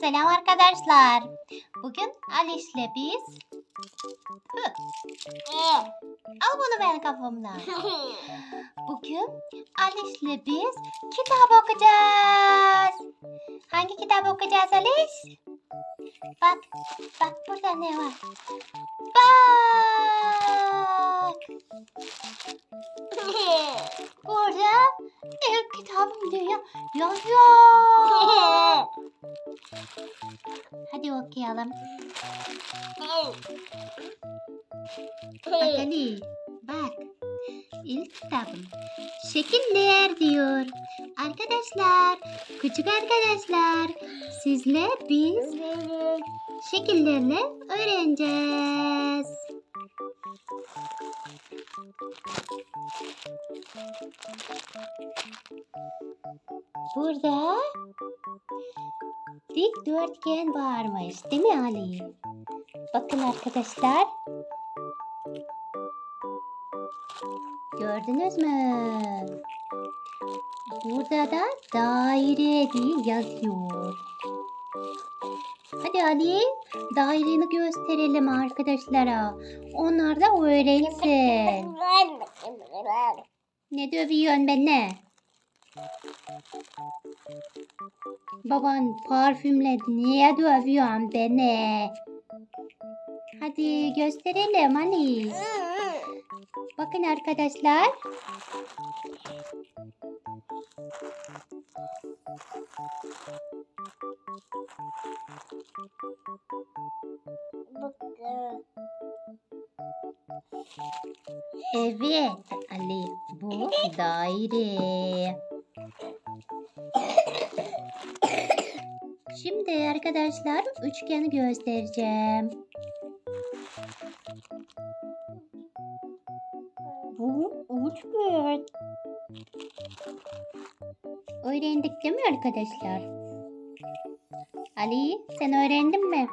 Selam arkadaşlar. Bugün Aliş'le biz... Al bunu benim kafamdan. Bugün Aliş'le biz kitap okuyacağız. Hangi kitap okuyacağız Aliş? Bak, bak burada ne var? Bak! Burada ilk kitabım diyor. Yazıyor. Hadi okuyalım. Bak Ali, bak. İlk kitabım. Şekiller diyor. Arkadaşlar, küçük arkadaşlar, sizle biz şekillerle öğreneceğiz. Burada dik dörtgen varmış, değil mi Ali? Bakın arkadaşlar. Gördünüz mü? Burada da daire diye yazıyor. Hadi Ali, daireni gösterelim arkadaşlara. Onlar da öğrensin. Ne dövüyorsun beni? Baban parfümle niye dövüyorsun beni? Hadi gösterelim Ali. Bakın arkadaşlar. Evet Ali bu daire. Şimdi arkadaşlar üçgeni göstereceğim. Bu üçgen. Öğrendik değil mi arkadaşlar? Ali sen öğrendin mi?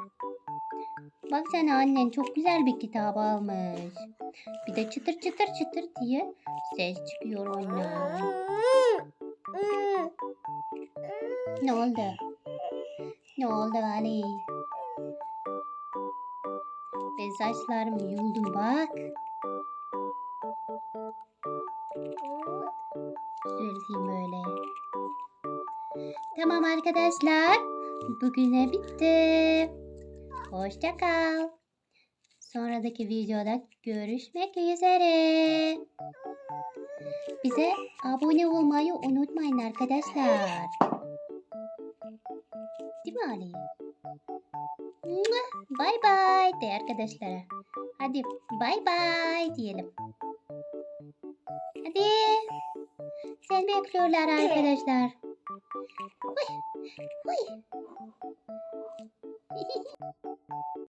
Bak sana annen çok güzel bir kitap almış. Bir de çıtır çıtır çıtır diye ses çıkıyor oyundan. Ne oldu? Ne oldu Ali? Ben saçlarımı yuldum bak. Düzelteyim öyle. Tamam arkadaşlar. Bugüne bitti. Hoşça kal. Sonradaki videoda görüşmek üzere. Bize abone olmayı unutmayın arkadaşlar. Değil mi Ali? Bye bye de arkadaşlara. Hadi bye bye diyelim. Hadi. Sen bekliyorlar arkadaşlar. Huy, huy.